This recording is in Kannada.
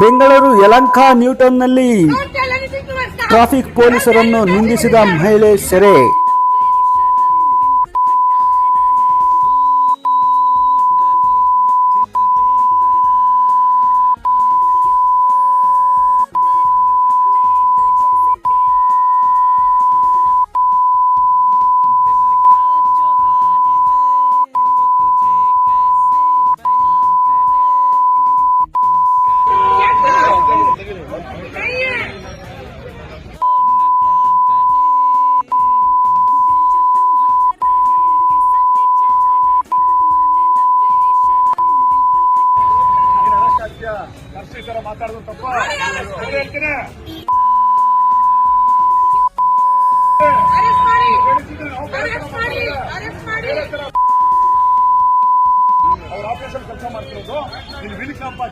ಬೆಂಗಳೂರು ಯಲಂಕಾ ನ್ಯೂಟನ್ನಲ್ಲಿ ಟ್ರಾಫಿಕ್ ಪೊಲೀಸರನ್ನು ನಿಂದಿಸಿದ ಮಹಿಳೆ ಸೆರೆ. ಅರೆಸ್ಟ್ ಮಾಡಿ. ತಪ್ಪ ಥರ ಅವ್ರ ಆಪರೇಷನ್ ಕೆಲಸ ಮಾಡ್ತಿರೋದು. ಇಲ್ಲಿ ವಿಲಿಕಪ್ಪ